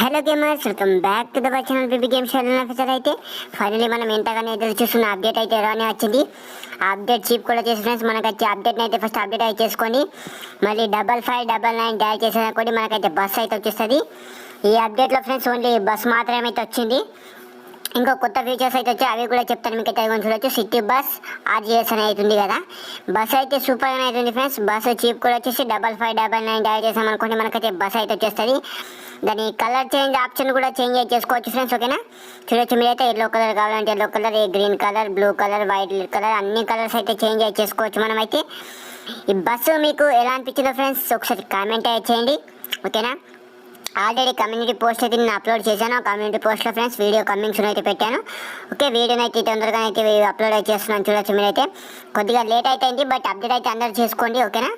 Hello gamers welcome back to the channel BB game shell officer అయితే finally మనం ఎంతగానో ఎదురు చూస్తున్న అప్డేట్ అయితే రానే వచ్చింది. అప్డేట్ చీప్ కూడా చేసి ఫ్రెండ్స్ మనకు వచ్చి అప్డేట్ అయితే ఫస్ట్ అప్డేట్ అయితే చేసుకొని మళ్ళీ double five double nine dial చేసినా కూడా మనకైతే బస్ అయితే వచ్చేస్తుంది. ఈ అప్డేట్లో ఫ్రెండ్స్ ఓన్లీ బస్ మాత్రమే అయితే వచ్చింది. ఇంకో కొత్త ఫీచర్స్ అయితే వచ్చి అవి కూడా చెప్తాను మీకు అయితే. కొంచెం చూడొచ్చు సిటీ బస్ ఆర్జీఎస్ అని అవుతుంది కదా. బస్ అయితే సూపర్ అని అవుతుంది ఫ్రెండ్స్ బస్ చీప్ కూడా వచ్చేసి double five double nine dial చేసాం అనుకోండి మనకైతే బస్ అయితే వచ్చేస్తుంది. దాని కలర్ చేంజ్ ఆప్షన్ కూడా చేంజ్ చేసుకోవచ్చు ఫ్రెండ్స్ ఓకేనా చూడొచ్చు మీరైతే ఎల్లో కలర్ కావాలంటే yellow colour green colour blue colour white colour అన్ని కలర్స్ అయితే చేంజ్ చేసుకోవచ్చు మనమైతే. ఈ బస్సు మీకు ఎలా అనిపించిందో ఫ్రెండ్స్ ఒకసారి కామెంట్ అయితే చేయండి ఓకేనా ఆల్రెడీ కమ్యూనిటీ పోస్ట్ అయితే నేను అప్లోడ్ చేశాను. కమ్యూనిటీ పోస్ట్లో ఫ్రెండ్స్ వీడియో కమింగ్స్ అయితే పెట్టాను. ఓకే వీడియోని అయితే తొందరగా అయితే అప్లోడ్ అయితే చేస్తున్నాను చూడొచ్చు మీరైతే. కొద్దిగా లేట్ అయితే బట్ అప్డేట్ అయితే అందరు చేసుకోండి ఓకేనా?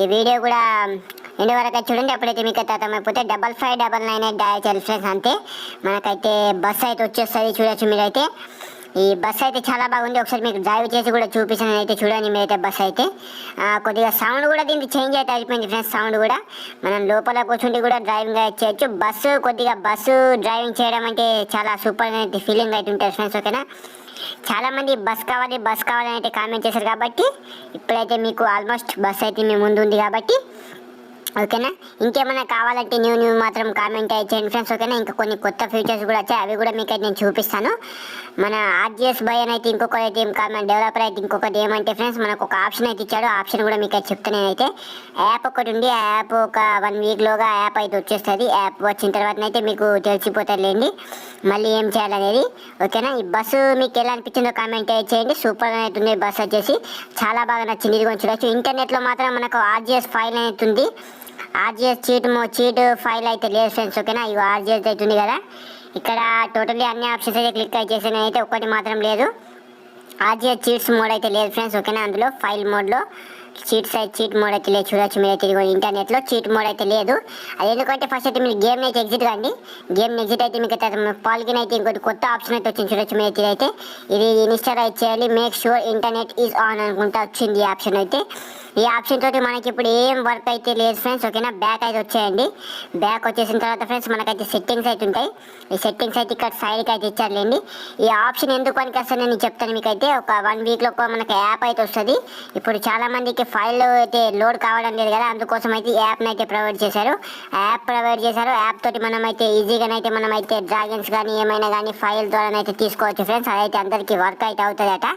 ఈ వీడియో కూడా ఎండు వరకు చూడండి. అప్పుడైతే మీకు అర్థమైపోతే double five double nine eight dial friends అంతే. మనకైతే బస్ అయితే వచ్చేస్తుంది చూడొచ్చు మీరైతే. ఈ బస్ అయితే చాలా బాగుంది. ఒకసారి మీకు డ్రైవ్ చేసి కూడా చూపిస్తాను. అయితే చూడండి మీరైతే బస్ అయితే. కొద్దిగా సౌండ్ కూడా దీనికి చేంజ్ అయితే అయిపోయింది ఫ్రెండ్స్ సౌండ్ కూడా. మనం లోపల కూర్చుంటే కూడా డ్రైవింగ్ చేయొచ్చు. బస్సు కొద్దిగా బస్సు డ్రైవింగ్ చేయడం అంటే చాలా సూపర్ అయితే ఫీలింగ్ అయితే ఉంటుంది ఫ్రెండ్స్ ఓకేనా చాలా మంది బస్ కావాలి బస్ కావాలని అయితే కామెంట్ చేశారు కాబట్టి ఇప్పుడైతే మీకు ఆల్మోస్ట్ బస్ అయితే మీ ముందు ఉంది కాబట్టి ఓకేనా? ఇంకేమైనా కావాలంటే న్యూ న్యూ మాత్రం కామెంట్ అయితే చేయండి ఫ్రెండ్స్ ఓకేనా? ఇంకా కొన్ని కొత్త ఫీచర్స్ కూడా వచ్చాయి అవి కూడా మీకు అయితే నేను చూపిస్తాను. మన ఆర్జిఎస్ బై అని అయితే ఇంకొకటి అయితే ఏం కాదు మన డెవలపర్ అయితే ఇంకొకటి ఏమంటే ఫ్రెండ్స్ మనకు ఒక ఆప్షన్ అయితే ఇచ్చాడు. ఆప్షన్ కూడా మీకు అయితే చెప్తాను నేనైతే. యాప్ ఒకటి ఉంది ఆ యాప్ ఒక వన్ వీక్లోగా యాప్ అయితే వచ్చేస్తుంది. యాప్ వచ్చిన తర్వాత అయితే మీకు తెలిసిపోతారులేండి మళ్ళీ ఏం చేయాలనేది ఓకేనా? ఈ బస్సు మీకు ఎలా అనిపించిందో కామెంట్ అయితే చేయండి సూపర్గా అయితే ఉంది బస్సు వచ్చేసి. చాలా బాగా నచ్చింది ఇది కొంచెం చూడొచ్చు. ఇంటర్నెట్లో మాత్రం మనకు ఆర్జిఎస్ ఫైల్ అయితే ఉంది. ఆర్జిఎస్ చీట్ చీట్ ఫైల్ అయితే లేదు ఫ్రెండ్స్ ఓకేనా ఇవి ఆర్జిఎస్ అయితే ఉంది కదా? ఇక్కడ టోటల్లీ అన్ని ఆప్షన్స్ అయితే క్లిక్ చేసిన అయితే ఒక్కటి మాత్రం లేదు. ఆర్జిఎస్ చీట్స్ మోడ్ అయితే లేదు ఫ్రెండ్స్ ఓకేనా అందులో ఫైల్ మోడ్లో చీట్స్ అయితే చీట్ మోడ్ అయితే లేదు. చూడొచ్చు మీరు అయితే ఇంటర్నెట్లో చీట్ మోడ్ అయితే లేదు. అది ఎందుకంటే ఫస్ట్ అయితే మీరు గేమ్ అయితే ఎగ్జిట్ కండి. గేమ్ ఎగ్జిట్ అయితే మీకు అయితే పాల్గిన్ అయితే ఇంకోటి కొత్త ఆప్షన్ అయితే వచ్చింది. చూడొచ్చు మీరు అయితే ఇది ఇన్స్టాల్ అయితే చేయాలి. Make sure internet is on అనుకుంటా వచ్చింది ఈ ఆప్షన్ అయితే. ఈ ఆప్షన్ తోటి మనకి ఇప్పుడు ఏం వర్క్ అయితే లేదు ఫ్రెండ్స్ ఓకేనా బ్యాక్ అయితే వచ్చేయండి. బ్యాక్ వచ్చేసిన తర్వాత ఫ్రెండ్స్ మనకైతే సెట్టింగ్స్ అయితే ఉంటాయి. ఈ సెట్టింగ్స్ అయితే ఇక్కడ సైడ్కి అయితే ఇచ్చారులేండి. ఈ ఆప్షన్ ఎందుకు పనికి వస్తుంది నేను చెప్తాను మీకు అయితే ఒక వన్ వీక్లో మనకి యాప్ అయితే వస్తుంది. ఇప్పుడు చాలా మందికి ఫైల్ అయితే లోడ్ కావడం లేదు కదా అందుకోసం అయితే యాప్ని అయితే ప్రొవైడ్ చేశారు. యాప్ ప్రొవైడ్ చేశారు. యాప్ తోటి మనం అయితే ఈజీగానైతే మనం అయితే డ్రాగన్స్ కానీ ఏమైనా కానీ ఫైల్ ద్వారా అయితే తీసుకోవచ్చు ఫ్రెండ్స్ అదైతే అందరికీ వర్క్ అయితే అవుతుందట.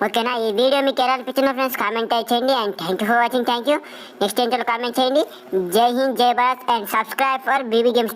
ఓకేనా ఈ వీడియో మీకు ఎలా అనిపించిందో ఫ్రెండ్స్ కామెంట్ అయితే చేయండి and thank you for watching thank you next ఏంటో కామెంట్ చేయండి జై హింద్ జై Bharat and subscribe for BB games